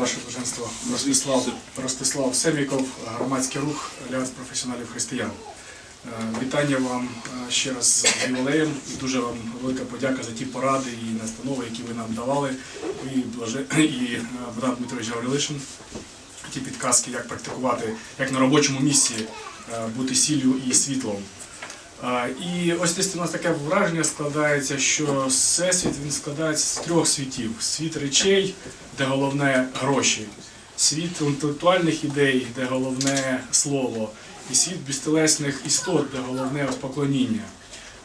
Ваше Боженство Ростислав, Ростислав Семіков, громадський рух Альянс професіоналів християн. Е, Вітання вам е, ще раз з ювілеєм дуже вам велика подяка за ті поради і настанови, які ви нам давали. І, е, Богдан Дмитрович Гаврилишин, ті підказки, як практикувати, як на робочому місці бути сіллю і світлом. І ось у нас таке враження складається, що всесвіт він складається з трьох світів: світ речей, де головне гроші, світ інтелектуальних ідей, де головне слово, і світ безтелесних істот, де головне поклоніння.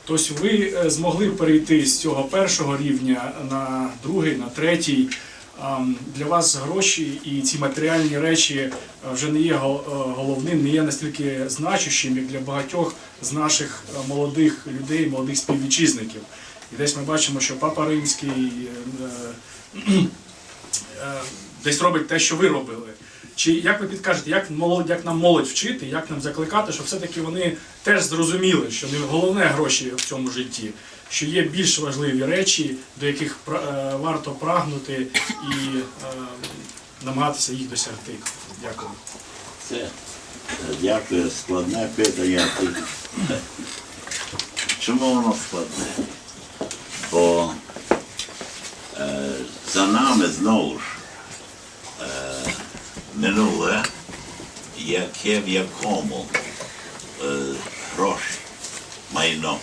Тобто ви е, змогли перейти з цього першого рівня на другий, на третій. Ам, Для вас гроші і ці матеріальні речі е, вже не є е, головним, не є настільки значущим, як для багатьох з наших е, молодих людей, молодих співвітчизників. І десь ми бачимо, що Папа Римський десь робить те, що ви робили. Чи як ви підкажете, як молодь, як нам молодь вчити, як нам закликати, щоб все-таки вони теж зрозуміли, що не головне гроші в цьому житті, що є більш важливі речі, до яких е, варто прагнути і е, намагатися їх досягти. Дякую. Це дякую, складне питання. Чому воно складне? Бо е, за нами знову ж минуле, яке в якому е, гроші, майно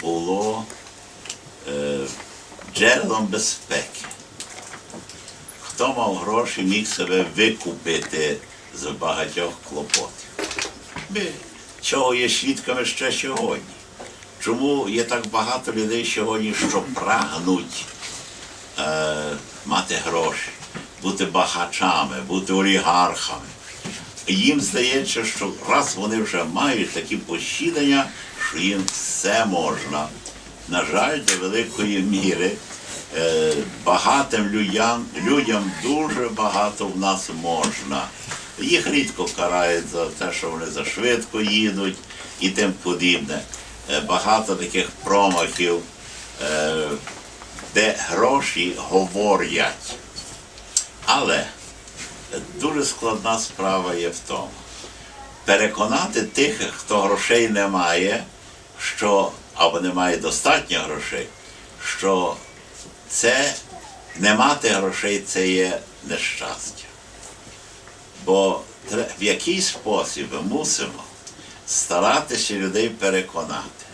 було е, джерелом безпеки. Хто мав гроші, міг себе викупити з багатьох клопотів. Ми чого є свідками ще сьогодні. Чому є так багато людей сьогодні, що прагнуть е, мати гроші, бути багачами, бути олігархами. Їм здається, що раз вони вже мають такі посідання, що їм все можна. На жаль, до великої міри е, багатим людям, людям дуже багато в нас можна. Їх рідко карають за те, що вони зашвидко їдуть і тим подібне. Е, Багато таких промахів, е, де гроші говорять. Але дуже складна справа є в тому. Переконати тих, хто грошей не має, що або не має достатньо грошей, що це не мати грошей це є нещастя. Бо в який спосіб ми мусимо старатися людей переконати,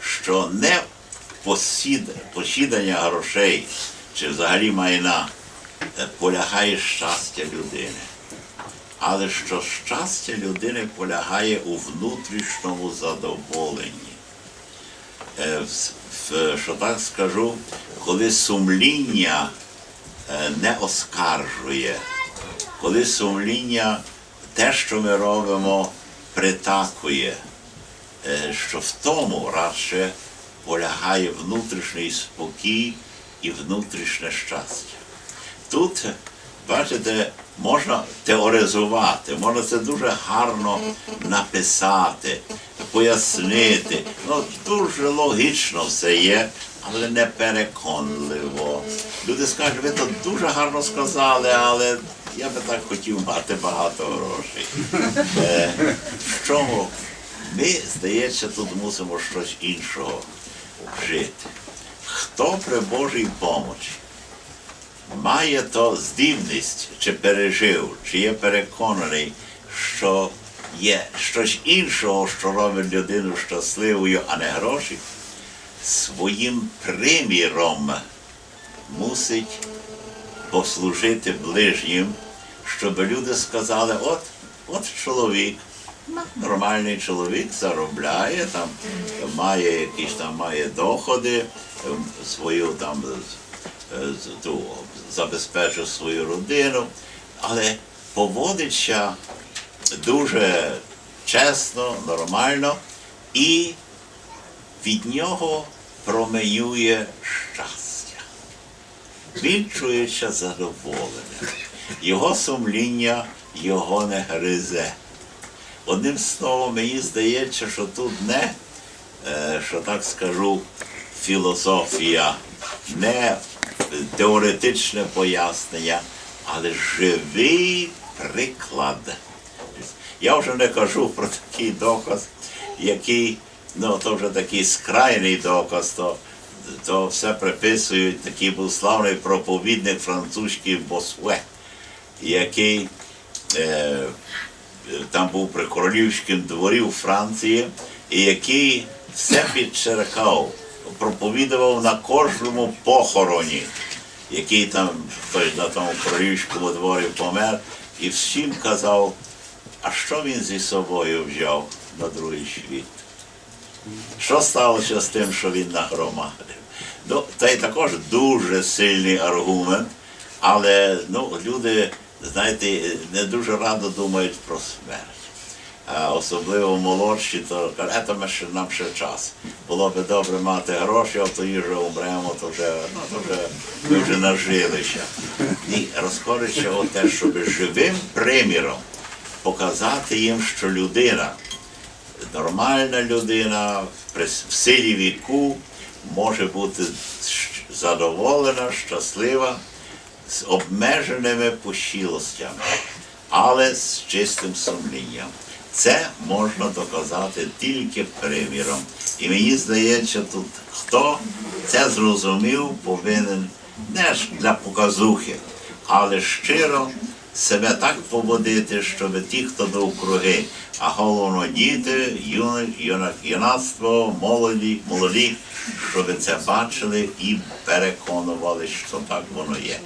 що не посідання грошей чи взагалі майна полягає щастя людини. Але що щастя людини полягає у внутрішньому задоволенні. Е, Що так скажу, коли сумління е, не оскаржує, коли сумління те, що ми робимо, притакує, е, що в тому радше полягає внутрішній спокій і внутрішнє щастя. Тут, бачите, можна теоризувати, можна це дуже гарно написати, пояснити. Ну, дуже логічно все є, але не переконливо. Люди скажуть, ви то дуже гарно сказали, але я би так хотів мати багато грошей. Е, в чому? Ми, здається, тут мусимо щось іншого жити. Хто при Божій помочі має то здібність, чи пережив, чи є переконаний, що є щось іншого, що робить людину щасливою, а не гроші, своїм приміром мусить послужити ближнім, щоб люди сказали, от, от чоловік, нормальний чоловік заробляє, там має якісь там має доходи, ем, свою там е, ту, забезпечив свою родину, але поводиться дуже чесно, нормально і від нього променює щастя. Він чується задоволеним. Його сумління його не гризе. Одним словом, мені здається, що тут не, е, що так скажу, філософія, не теоретичне пояснення, але живий приклад. Я вже не кажу про такий доказ, який, ну то вже такий скрайний доказ, то, то все приписують, такий був славний проповідник французький Босуе, який е, там був при королівському дворі у Франції, і який все підчеркав, проповідував на кожному похороні, який там той на тому королівському дворі помер, і всім казав, а що він зі собою взяв на другий світ. Що сталося з тим, що він нагромадив? Ну, це також дуже сильний аргумент, але ну, люди, знаєте, не дуже радо думають про смерть. Особливо молодші, то кажуть, «Е, то ми ще, нам ще час. Було би добре мати гроші, а то вже умремо, то вже, ну, то вже, ми вже нажилися. І розходиться о те, щоб живим приміром показати їм, що людина, нормальна людина в силі віку може бути задоволена, щаслива, з обмеженими пошілостями, але з чистим сумлінням. Це можна доказати тільки приміром. І мені здається, тут хто це зрозумів, повинен не для показухи, але щиро себе так поводити, щоб ті, хто довкруги, а головно діти, юни, юна- юнацтво, молоді, молоді, щоб це бачили і переконували, що так воно є.